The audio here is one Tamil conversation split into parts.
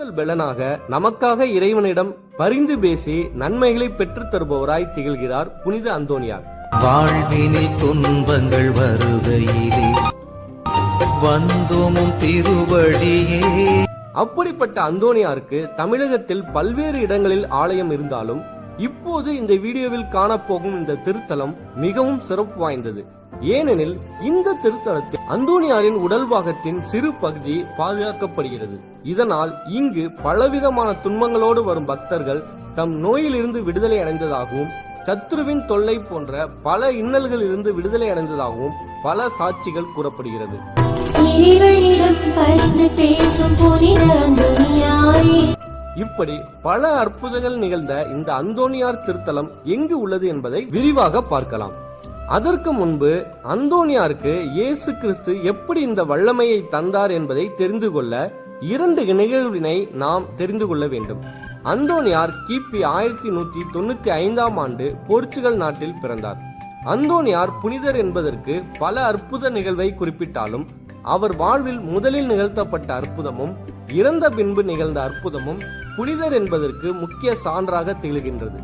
பெலனாக நமக்காக இறைவனிடம் பரிந்து பேசி நன்மைகளை பெற்றுத் தருபவராய் திகழ்கிறார் புனித அந்தோனியார். வாழ்வினில் துன்பங்கள் வருகையிலே வந்தோமும் திருவடியே. அப்படிப்பட்ட அந்தோனியாருக்கு தமிழகத்தில் பல்வேறு இடங்களில் ஆலயம் இருந்தாலும் இப்போது இந்த வீடியோவில் காணப்போகும் இந்த திருத்தலம் மிகவும் சிறப்பு வாய்ந்தது. ஏனெனில் இந்த திருத்தலத்தில் அந்தோனியாரின் உடல் பாகத்தின் சிறு பகுதி பாதுகாக்கப்படுகிறது. இதனால் இங்கு பலவிதமான துன்பங்களோடு வரும் பக்தர்கள் தம் நோயிலிருந்து விடுதலை அடைந்ததாகவும் சத்ருவின் தொல்லை போன்ற பல இன்னல்களிலிருந்து விடுதலை அடைந்ததாகவும் பல சாட்சிகள் கூறப்படுகிறது. இறைவனிடம் பரிந்து பேசும் புனித அந்தோனியாரே. இப்படி பல அற்புதங்கள் நிகழ்ந்த இந்த அந்தோனியார் திருத்தலம் எங்கு உள்ளது என்பதை விரிவாக பார்க்கலாம். அதற்கு முன்பு அந்தோனியாருக்கு இயேசு கிறிஸ்து எப்படி இந்த வல்லமையை தந்தார் என்பதை தெரிந்து கொள்ள இரண்டு நிகழ்வினை நாம் தெரிந்து கொள்ள வேண்டும். அந்தோனியார் கிபி ஆயிரத்தி நூத்தி தொண்ணூத்தி ஐந்தாம் ஆண்டு போர்ச்சுகல் நாட்டில் பிறந்தார். அந்தோனியார் புனிதர் என்பதற்கு பல அற்புத நிகழ்வை குறிப்பிட்டாலும் அவர் வாழ்வில் முதலில் நிகழ்த்தப்பட்ட அற்புதமும் இறந்த பின்பு நிகழ்ந்த அற்புதமும் புனிதர் என்பதற்கு முக்கிய சான்றாக திகழ்கின்றது.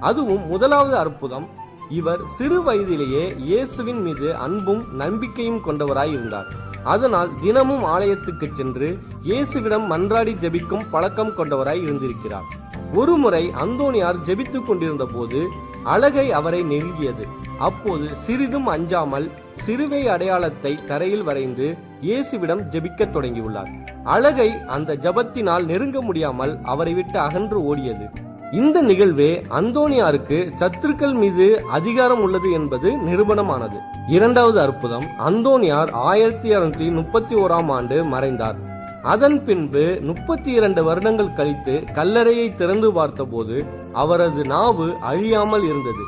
அதுவும் முதலாவது அற்புதம். இவர் சிறு வயதிலேயே இயேசுவின் மீது அன்பும் நம்பிக்கையும் கொண்டவராய் இருந்தார். அதனால் தினமும் ஆலயத்துக்கு சென்று இயேசுவிடம் மன்றாடி ஜெபிக்கும் பழக்கம் கொண்டவராய் இருந்திருக்கிறார். ஒருமுறை அந்தோனியார் ஜெபித்துக் கொண்டிருந்த போது அழகை அவரை நெருங்கியது. அப்போது சிறிதும் அஞ்சாமல் சிறுவை அடையாளத்தை தரையில் வரைந்து இயேசுவிடம் ஜெபிக்கத் தொடங்கியுள்ளார். அழகை அந்த ஜபத்தினால் நெருங்க முடியாமல் அவரை விட்டு அகன்று ஓடியது. இந்த நிகழ்வே அந்தோனியாருக்கு சத்துருக்கள் மீது அதிகாரம் உள்ளது என்பது நிரூபணமானது. இரண்டாவது அற்புதம் அந்தோனியார் ஆயிரத்தி இருநூத்தி முப்பத்தி ஓராம் ஆண்டு மறைந்தார். அதன் பின்பு முப்பத்தி இரண்டு வருடங்கள் கழித்து கல்லறையை திறந்து பார்த்தபோது அவரது நாவு அழியாமல் இருந்தது.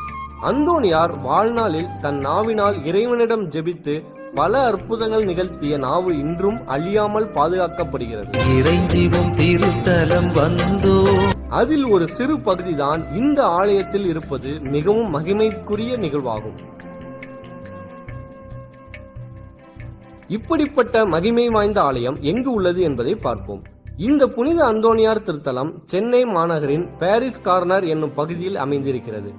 அந்தோனியார் வாழ்நாளில் தன் நாவினால் இறைவனிடம் ஜெபித்து பல அற்புதங்கள் நிகழ்த்திய நாவு இன்றும் அழியாமல் பாதுகாக்கப்படுகிறது. அதில் ஒரு சிறு பகுதிதான் இந்த ஆலயத்தில் இருப்பது மிகவும் மகிமைக்குரிய நிகழ்வாகும். இப்படிப்பட்ட மகிமை வாய்ந்த ஆலயம் எங்கு உள்ளது என்பதை பார்ப்போம். இந்த புனித அந்தோனியார் திருத்தலம் சென்னை மாநகரின் பாரிஸ் கார்னர் என்னும் பகுதியில் அமைந்திருக்கிறது.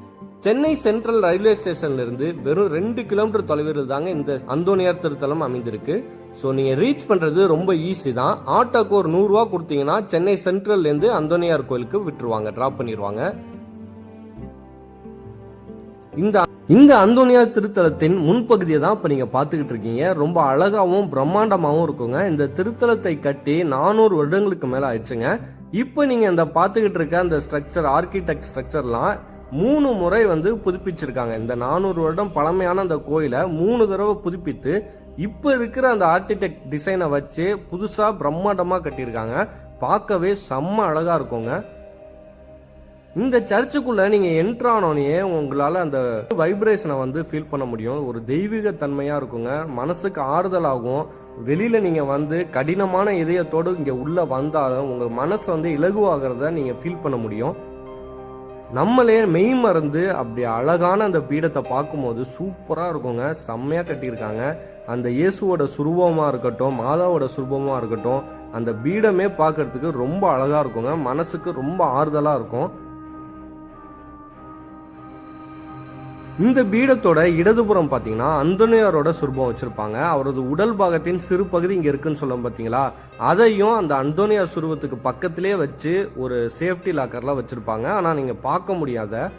சென்னை சென்ட்ரல் ரயில்வே ஸ்டேஷன்ல இருந்து வெறும் ரெண்டு கிலோமீட்டர் தொலைவில் தாங்க இந்த அந்தோனியார் திருத்தலம் அமைந்திருக்கு. ஸோ நீங்க ரீச் பண்றது ரொம்ப ஈஸி தான். ஆட்டோக்கு ஒரு நூறு ரூபா கொடுத்தீங்கன்னா சென்னை சென்ட்ரல்ல இருந்து அந்தோனியார் கோயிலுக்கு விட்டுருவாங்க டிராப் பண்ணிடுவாங்க இந்த இந்த அந்தோனியார் திருத்தலத்தின் முன்பகுதியை தான் இப்ப நீங்க பாத்துக்கிட்டு இருக்கீங்க. ரொம்ப அழகாவும் பிரம்மாண்டமாகவும் இருக்குங்க. இந்த திருத்தலத்தை கட்டி நானூறு வருடங்களுக்கு மேல ஆயிடுச்சுங்க. இப்போ நீங்க இந்த பாத்துக்கிட்டு இருக்க அந்த ஸ்ட்ரக்சர் ஆர்கிடெக்ட் ஸ்ட்ரக்சர்லாம் மூணு முறை வந்து புதுப்பிச்சிருக்காங்க. இந்த நானூறு வருடம் பழமையான அந்த கோயிலை மூணு தடவை புதுப்பித்து இப்போ இருக்கிற அந்த ஆர்கிடெக்ட் டிசைனை வச்சு புதுசா பிரம்மாண்டமாக கட்டியிருக்காங்க. பார்க்கவே செம்ம அழகா இருக்குங்க. இந்த சர்ச்சுக்குள்ள நீங்க என்ட்ரு ஆனோடனே உங்களால அந்த வைப்ரேஷனை வந்து ஃபீல் பண்ண முடியும். ஒரு தெய்வீக தன்மையா இருக்குங்க. மனசுக்கு ஆறுதலாகும் வெளியில நீங்க வந்து கடினமான இதயத்தோடு இங்க உள்ள வந்தாலும் உங்க மனசு வந்து இலகுவாகிறத நீங்க ஃபீல் பண்ண முடியும். நம்மளே மெய் மறந்து அப்படி அழகான அந்த பீடத்தை பார்க்கும்போது சூப்பராக இருக்குங்க. செம்மையாக கட்டியிருக்காங்க. அந்த இயேசுவோட சுரூபமாக இருக்கட்டும் மாதாவோட சுரூபமாக இருக்கட்டும் அந்த பீடமே பார்க்கறதுக்கு ரொம்ப அழகாக இருக்குங்க. மனசுக்கு ரொம்ப ஆறுதலாக இருக்கும். இந்த பீடத்தோட இடதுபுறம் பார்த்தீங்கன்னா அந்தோனியாரோட சுரூபம் வச்சுருப்பாங்க. அவரது உடல் பாகத்தின் சிறு பகுதி இங்கே இருக்குன்னு சொல்லும் பார்த்தீங்களா அதையும் அந்த அந்தோனியார் சுரூபத்துக்கு பக்கத்திலே வச்சு ஒரு சேஃப்டி லாக்கர்லாம் வச்சுருப்பாங்க. ஆனால் நீங்கள் பார்க்க முடியாத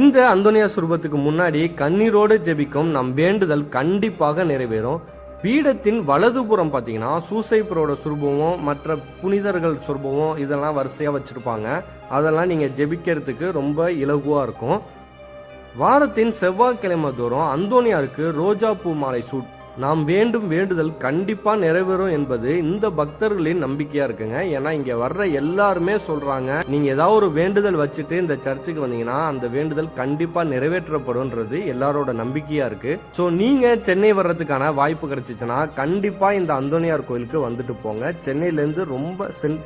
இந்த அந்தோனியா சுரூபத்துக்கு முன்னாடி கண்ணீரோடு ஜெபிக்கும் நம் வேண்டுதல் கண்டிப்பாக நிறைவேறும். பீடத்தின் வலதுபுறம் பார்த்தீங்கன்னா சூசைப்பரோட சுரூபமும் மற்ற புனிதர்கள் சுரூபமும் இதெல்லாம் வரிசையாக வச்சுருப்பாங்க. அதெல்லாம் நீங்கள் ஜெபிக்கிறதுக்கு ரொம்ப இலகுவாக இருக்கும். வாரத்தின் செவ்வாய்க்கிழமை தோறும் அந்தோனியாருக்கு ரோஜா பூ மாலை சூட் நாம் வேண்டும் வேண்டுதல் கண்டிப்பாக நிறைவேறும் என்பது இந்த பக்தர்களின் நம்பிக்கையாக இருக்குங்க. ஏன்னா இங்கே வர்ற எல்லாருமே சொல்கிறாங்க நீங்கள் ஏதாவது ஒரு வேண்டுதல் வச்சுட்டு இந்த சர்ச்சுக்கு வந்தீங்கன்னா அந்த வேண்டுதல் கண்டிப்பாக நிறைவேற்றப்படும்ன்றது எல்லாரோட நம்பிக்கையாக இருக்குது ஸோ நீங்கள் சென்னை வர்றதுக்கான வாய்ப்பு கிடைச்சிச்சுன்னா கண்டிப்பாக இந்த அந்தோனியார் கோயிலுக்கு வந்துட்டு போங்க. சென்னையிலேருந்து ரொம்ப சென்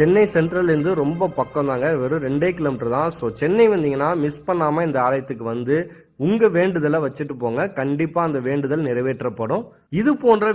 சென்னை சென்ட்ரல்லேருந்து ரொம்ப பக்கம் தாங்க வெறும் ரெண்டே கிலோமீட்டர் தான். ஸோ சென்னை வந்தீங்கன்னா மிஸ் பண்ணாமல் இந்த ஆலயத்துக்கு வந்து உங்க வேண்டுதலை வச்சுட்டு போங்க. கண்டிப்பா அந்த வேண்டுதல் நிறைவேற்றப்படும். இது போன்ற